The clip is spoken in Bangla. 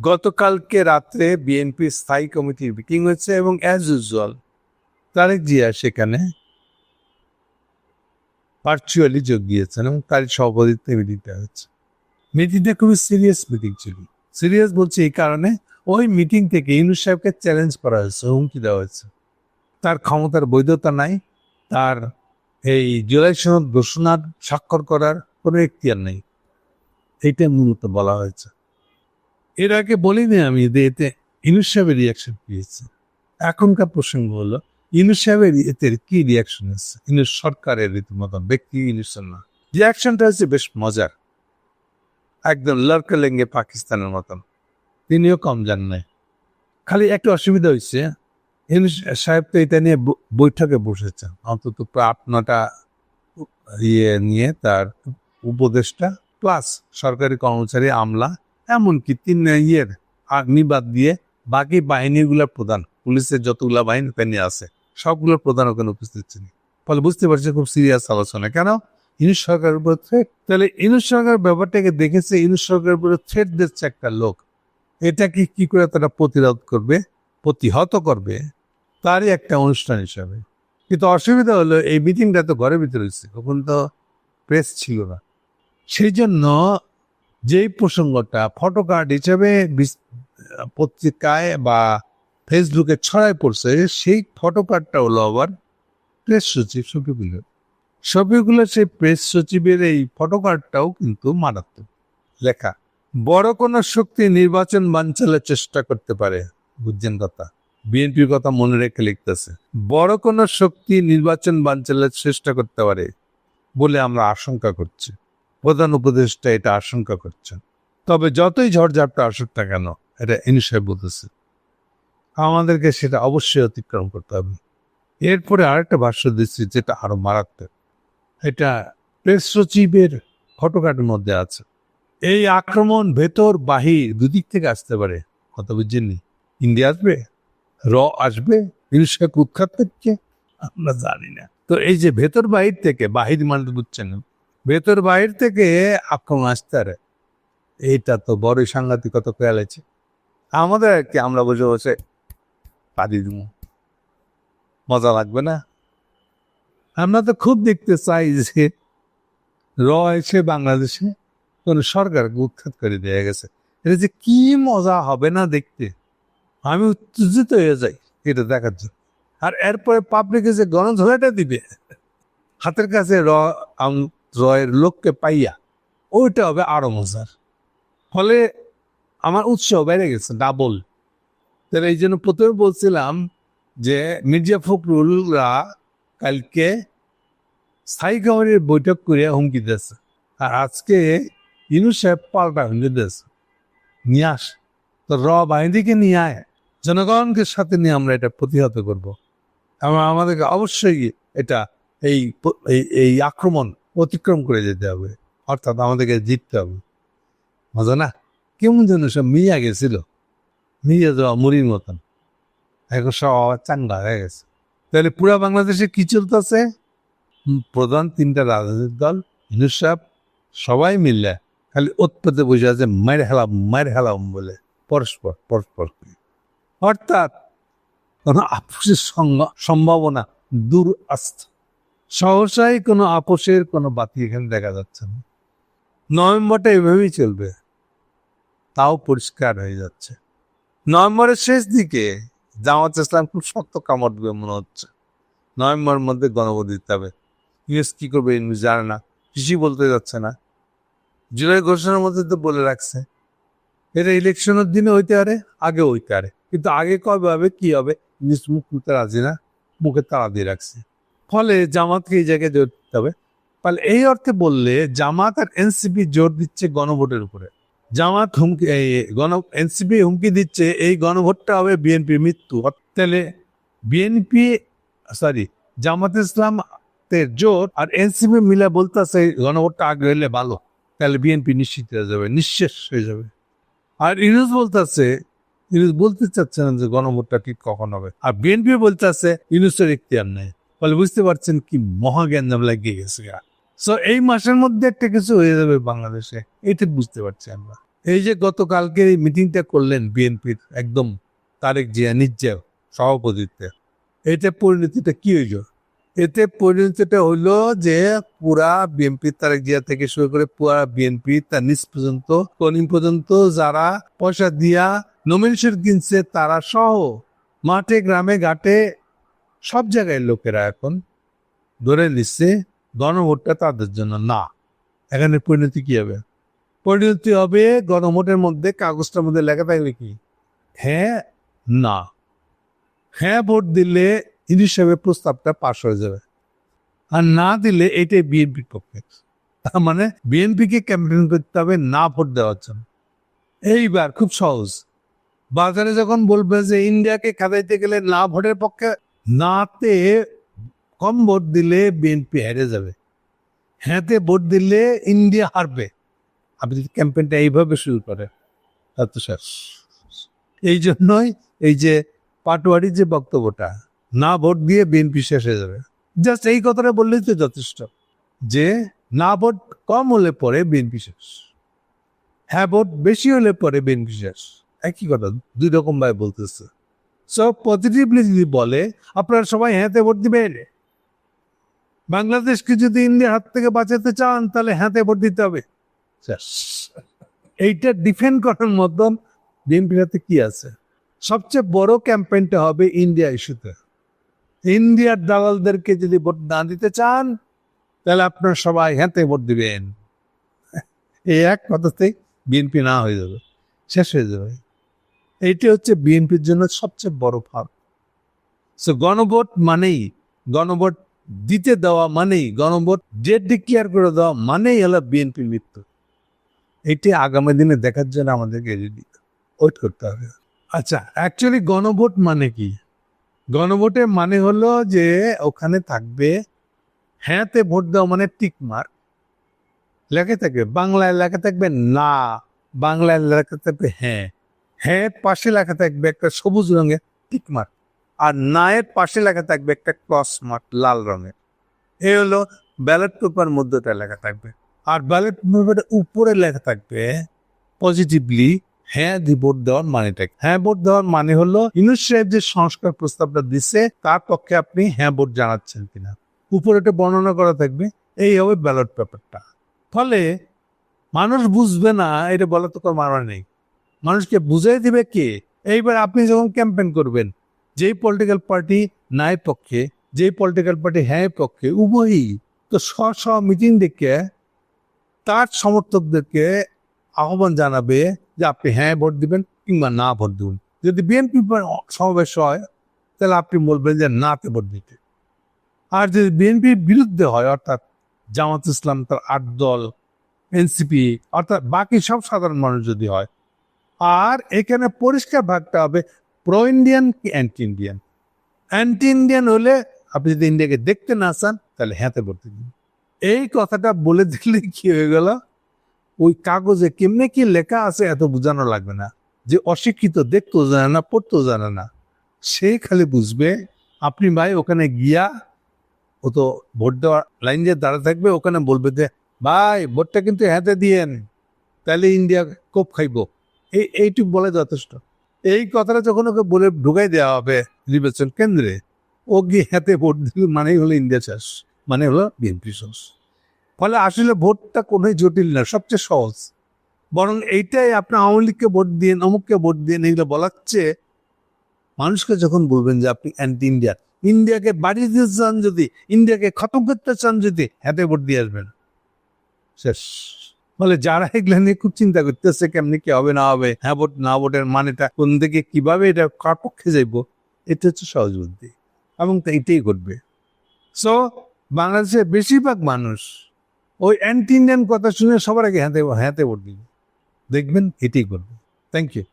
গতকালকে রাত্রে বিএনপি স্থায়ী কমিটির মিটিং হয়েছে এবং অ্যাজ ইউজুয়াল তারেক জিয়া সেখানে ভার্চুয়ালি যোগ দিয়েছেন এবং তার সভাপতিত্বে মিটিংটা হয়েছে। মিটিংটা খুবই সিরিয়াস মিটিং ছিল। সিরিয়াস বলছি এই কারণে ওই মিটিং থেকে ইউনুস সাহেবকে চ্যালেঞ্জ করা হয়েছে, হুমকি দেওয়া হয়েছে। তার ক্ষমতার বৈধতা নাই, তার এই জুলাই সনদ ঘোষণার স্বাক্ষর করার কোনো এখতিয়ার নেই। এইটা মূলত বলা হয়েছে। এর আগে বলিনি আমি যে এতে ইনুস সাহেবের রিয়াকশন পেয়েছে এখনকার প্রসঙ্গ হলো, ইনুস সাহেবের এতে কি রিয়াকশন এসছে ইনুস সরকারের রীতিমতন ব্যক্তি ইনুসের না রিয়াকশনটা হচ্ছে বেশ মজার। একদম লড়কে লেঙ্গে পাকিস্তানের মতন। তিনিও কম যান নাই। খালি একটা অসুবিধা হয়েছে, ইনুস সাহেব তো এটা নিয়ে বৈঠকে বসেছেন অন্তত আট, নটা ইয়ে নিয়ে তার উপদেষ্টা প্লাস সরকারি কর্মচারী আমলা এমনকি তিন ইয়ের নিবাদ দিয়ে বাকি বাহিনীগুলোর প্রধান, পুলিশের যতগুলা বাহিনী ফেনি আছে সবগুলো প্রধান ওখানে উপস্থিত ছিলেন? ফলে বুঝতে পারছি খুব সিরিয়াস আলোচনা। কেন? ইনুস সরকারের উপর থ্রেট তাহলে ইনুস সরকার ব্যাপারটাকে দেখেছে, ইনুস সরকারের উপরে থ্রেট দিচ্ছে একটা লোক। এটাকে কি করে তারা প্রতিরোধ করবে? প্রতিহত করবে? তারই একটা অনুষ্ঠান হিসাবে। কিন্তু অসুবিধা হলো, এই মিটিংটা তো ঘরের ভিতরে হয়েছে, তখন তো প্রেস ছিল না। সেই জন্য যেই প্রসঙ্গটা ফটো কার্ড হিসেবে পত্রিকায় বা ফেসবুকে ছড়ায় পড়ছে, সেই ফটো কার্ডটা হলো আবার প্রেস সচিব শফিকুলের। শফিকুলের সেই প্রেস সচিবের এই ফটো কার্ডটাও কিন্তু মারাত্মক। লেখা, বড় কোনো শক্তি নির্বাচন বাঞ্চালের চেষ্টা করতে পারে। বুঝছেন কথা? বিএনপির কথা মনে রেখে লিখতেছে, বড় কোনো শক্তি নির্বাচন বাঞ্চালের চেষ্টা করতে পারে বলে আমরা আশঙ্কা করছি। প্রধান উপদেষ্টা এটা আশঙ্কা করছেন তবে যতই ঝড়ঝাপটা আসুক না কেন, এটা ইনিশাই বলতেছে। আমাদেরকে সেটা অবশ্যই অতিক্রম করতে হবে। এরপরে আরেকটা ভাষ্য দিচ্ছি যেটা আরও মারাত্মক। এটা প্রেস সচিবের ফটোকার্ডের মধ্যে আছে। এই আক্রমণ ভেতর বাহির দুদিক থেকে আসতে পারে। কথা বুঝছেননি ইন্ডিয়া আসবে? র আসবে? ইনিশাকে উৎখাত করছে আমরা জানি না। তো এই যে ভেতর বাহির থেকে বাহির মানে বুঝছেন? ভেতর বাহির থেকে আক্রমণ আসতে পারে এইটা তো বড়ই সাংঘাতিকতা খেয়াল আছে আমাদের আর কি আমরা বসে বসে পাদি দিব মজা লাগবে না? আমরা তো খুব দেখতে চাই যে র এসে বাংলাদেশে কোন সরকারকে উৎখাত করে দেয়া গেছে। এটা যে কি মজা হবে না দেখতে? আমি উত্তেজিত হয়ে যাই এটা দেখার জন্য। আর এরপরে পাবলিকে যে গণধরাটা দিবে, হাতের কাছে র আম- রয়ের লোককে পাইয়া, ওইটা হবে আরও মজার। ফলে আমার উৎসাহ বেড়ে গেছে ডাবল তাহলে এই জন্য প্রথমে বলছিলাম যে, মির্জা ফখরুলরা কালকে স্থায়ী কমিটির বৈঠক করে হুমকি দিয়েছে। আর আজকে ইনু সাহেব পাল্টা হুমকি দিয়েছে। নিয়ে আস। তো র বাহিনীকে নিয়ে আয়। জনগণকে সাথে নিয়ে আমরা এটা প্রতিহত করব। আমাদেরকে অবশ্যই এটা এই এই আক্রমণ অতিক্রম করে যেতে হবে। অর্থাৎ আমাদেরকে জিততে হবে। মজা না? কেমন যেন সব মিয়া গেছিল। মিয়া যাওয়া মুড়ির মতন। এখন সব আবার চাঙ্গা হয়ে গেছে। তাহলে পুরা বাংলাদেশে কি চলতেছে প্রধান তিনটা রাজনৈতিক দল হিন্দু সাহেব, সবাই মিললে খালি উৎপত্তি বসে আছে মায়ের হেলাম মায়ের হেলাম বলে। পরস্পর পরস্পর অর্থাৎ কোনো আপোষের সম্ভাবনা দূর আসছে সহসাই কোনো আপোষের কোনো বাতি এখানে দেখা যাচ্ছে না। নভেম্বরটা এভাবেই চলবে। তাও পরিষ্কার হয়ে যাচ্ছে। নভেম্বরের শেষ দিকে জামাত ইসলাম খুব শক্ত কামড় দেবে মনে হচ্ছে। নভেম্বরের মধ্যে গণভোট দিতে হবে। ইউএস কী করবে ইউএস জানে না। কিছুই বলতে যাচ্ছে না। জুলাই ঘোষণার মধ্যে তো বলে রাখছে। এটা ইলেকশনের দিনে হইতে পারে আগে হইতে পারে। কিন্তু আগে কবে হবে, কি হবে ইংলিশ মুখ খুলতে রাজি না, মুখে তাড়া দিয়ে রাখছে। ফলে জামাতকে এই জায়গায় জোর দিতে হবে। তাহলে এই অর্থে বললে জামাত আর এনসিপি জোর দিচ্ছে গণভোটের উপরে। জামাত হুমকি, এই গণ, এনসিপি হুমকি দিচ্ছে, এই গণভোটটা হবে বিএনপি মৃত্যু। তাহলে বিএনপি সরি জামাত ইসলাম জোর আর এনসিপি মিলে বলতেছে গণভোটটা আগে হলে ভালো। তাহলে বিএনপি নিশ্চিত হয়ে যাবে, নিঃশেষ হয়ে যাবে। আর ইউনুস বলতেছে, ইউনুস বলতে চাচ্ছে না যে গণভোটটা ঠিক কখন হবে। আর বিএনপি বলতেছে ইউনুসের ইখতিয়ার নেই। ফলে বুঝতে পারছেন কি মহাজ্ঞানজাম লাগিয়ে গেছে সো এই মাসের মধ্যে একটা কিছু হয়ে যাবে বাংলাদেশে, এটা বুঝতে পারছি আমরা। এই যে গতকালকে এই মিটিংটা করলেন বিএনপির একদম তারেক জিয়া নিজে সভাপতিত্বে, এতে পরিণতিটা কি হইল? এতে পরিণতিটা হইল যে পুরা বিএনপি তারেক জিয়া থেকে শুরু করে পুরা বিএনপি তার নিচ পর্যন্ত কনিম পর্যন্ত যারা পয়সা দিয়া নমিনেশন কিনছে তারা সহ মাঠে, গ্রামে, ঘাটে সব জায়গায় লোকেরা এখন ধরে নিচ্ছে, গণভোটটা তাদের জন্য না। এখানে পরিণতি কি হবে? পরিণতি হবে গণভোটের মধ্যে, কাগজটার মধ্যে লেখা থাকবে কি? হ্যাঁ না। হ্যাঁ ভোট দিলে হিসাবে প্রস্তাবটা পাশ হয়ে যাবে। আর না দিলে এটাই বিএনপির পক্ষে। তার মানে বিএনপিকে ক্যাম্পেইন করতে হবে, না ভোট দেওয়ার জন্য। এইবার খুব সহজ। বাজারে যখন বলবে যে ইন্ডিয়াকে খেদাইতে গেলে না ভোটের পক্ষে নাতে কম ভোট দিলে বিএনপি হেরে যাবে। হ্যাঁতে ভোট দিলে ইন্ডিয়া হারবে। আপনি যদি ক্যাম্পেইনটা এইভাবে শুরু করে তা শেষ। এই জন্যই এই যে পাটোয়ারির যে বক্তব্যটা, না ভোট দিয়ে বিএনপি শেষ হয়ে যাবে। জাস্ট এই কথাটা বললেই তো যথেষ্ট যে না ভোট কম হলে পরে বিএনপি শেষ। হ্যাঁ ভোট বেশি হলে পরে বিএনপি শেষ। একই কথা, দুই রকম ভাবে বলতেছে। সব পজিটিভলি যদি বলে, আপনারা সবাই হ্যাঁতে ভোট দিবেন। বাংলাদেশকে যদি ইন্ডিয়ার হাত থেকে বাঁচাতে চান, তাহলে হ্যাঁতে ভোট দিতে হবে। এইটা ডিফেন্ড করার মতন বিএনপির কি আছে? সবচেয়ে বড় ক্যাম্পেইনটা হবে ইন্ডিয়া ইস্যুতে। ইন্ডিয়ার দালালদেরকে যদি ভোট না দিতে চান, তাহলে আপনারা সবাই হ্যাঁতে ভোট দিবেন। এই এক কথাতেই বিএনপি না হয়ে যাবে। শেষ হয়ে যাবে। এইটি হচ্ছে বিএনপির জন্য সবচেয়ে বড় ফাঁক সো গণভোট মানেই, গণভোট দিতে দেওয়া মানেই, গণভোট ডেট ডিক্লেয়ার করে দেওয়া মানেই হলো বিএনপির মৃত্যু। এটি আগামী দিনে দেখার জন্য আমাদেরকে ওয়েট করতে হবে। আচ্ছা অ্যাকচুয়ালি গণভোট মানে কি? গণভোটের মানে হলো যে, ওখানে থাকবে, হ্যাঁতে ভোট দেওয়া মানে টিক মার্ক লেখা থাকবে, বাংলায় লেখা থাকবে না, বাংলায় লেখা থাকবে হ্যাঁ। হ্যাঁ পাশে লেখা থাকবে একটা সবুজ রঙের টিক মার্ক, আর নায়ের পাশে লেখা থাকবে একটা ক্রস মার্ক লাল রঙের। এ হলো ব্যালট পেপার মধ্যটা লেখা থাকবে। আর ব্যালট পেপারের উপরে লেখা থাকবে পজিটিভলি হ্যাঁ দি ভোট দেওয়ার মানেটা? হ্যাঁ ভোট দেওয়ার মানে হলো ইনুস সাহেব যে সংস্কার প্রস্তাবটা দিচ্ছে তার পক্ষে আপনি হ্যাঁ ভোট জানাচ্ছেন কিনা। উপরে এটা বর্ণনা করা থাকবে, এই হবে ব্যালট পেপারটা। ফলে মানুষ বুঝবে না, এটা বলা তো কোনো মানে নেই। মানুষকে বুঝাই দিবে কে? এইবার আপনি যখন ক্যাম্পেন করবেন, যেই পলিটিক্যাল পার্টি নাই পক্ষে, যেই পলিটিক্যাল পার্টি হ্যাঁ পক্ষে, উভয়ই তো স্ব স্ব মিটিং ডেকে তার সমর্থকদেরকে আহ্বান জানাবে যে আপনি হ্যাঁ ভোট দিবেন কিংবা না ভোট দিবেন। যদি বিএনপি সমাবেশ হয়, তাহলে আপনি বলবেন যে নাতে ভোট দিতে। আর যদি বিএনপির বিরুদ্ধে হয়, অর্থাৎ জামাত ইসলাম তার আট দল এনসিপি অর্থাৎ বাকি সব সাধারণ মানুষ যদি হয় আর এখানে পরিষ্কার ভাগটা হবে প্রো ইন্ডিয়ান কি অ্যান্টি ইন্ডিয়ান অ্যান্টি ইন্ডিয়ান হলে আপনি যদি ইন্ডিয়াকে দেখতে না চান, তাহলে হ্যাঁতে ভোট দিন এই কথাটা বলে দিলে কি হয়ে গেল? ওই কাগজে কেমনে কি লেখা আছে এত বোঝানো লাগবে না। যে অশিক্ষিত দেখতেও জানে না, পড়তেও জানে না। সে খালি বুঝবে, আপনি ভাই ওখানে গিয়া ও তো ভোট দেওয়ার লাইন দিয়ে দাঁড়া থাকবে, ওখানে বলবে যে, ভাই, ভোটটা কিন্তু হাতে দিয়েন। তাহলে ইন্ডিয়া কোপ খাইব। এই, এইটুকু বলে যথেষ্ট। এই কথাটা যখন ওকে বলে ঢুকাই দেওয়া হবে নির্বাচন কেন্দ্রে, ও গিয়ে হাতে ভোট দিল, মানেই হলো ইন্ডিয়া চাষ মানে হলো বিএনপি চাষ। ফলে আসলে ভোটটা কোনোই জটিল না, সবচেয়ে সহজ। বরং এইটাই আপনি আওয়ামী লীগকে ভোট দিন অমুককে ভোট দিন এগুলো বলার চেয়ে মানুষকে যখন বলবেন যে আপনি অ্যান্টি ইন্ডিয়া ইন্ডিয়াকে বাড়িয়ে দিতে চান যদি, ইন্ডিয়াকে খতম করতে চান যদি, হাতে ভোট দিয়ে আসবেন। শেষ। ফলে যারা এগুলো নিয়ে খুব চিন্তা করতেছে কেমনি কি হবে, না হবে হ্যাঁ ভোট, না ভোটের মানেটা কোন দিকে কীভাবে এটা কার পক্ষে যাইব, এটা হচ্ছে সহজ বুদ্ধি এবং তা এটাই ঘটবে। সো বাংলাদেশের বেশিরভাগ মানুষ ওই অ্যান্টি ইন্ডিয়ান কথা শুনে সবার আগে হ্যাঁতে হ্যাঁতে ভোট দিবে। দেখবেন এটাই করবে থ্যাংক ইউ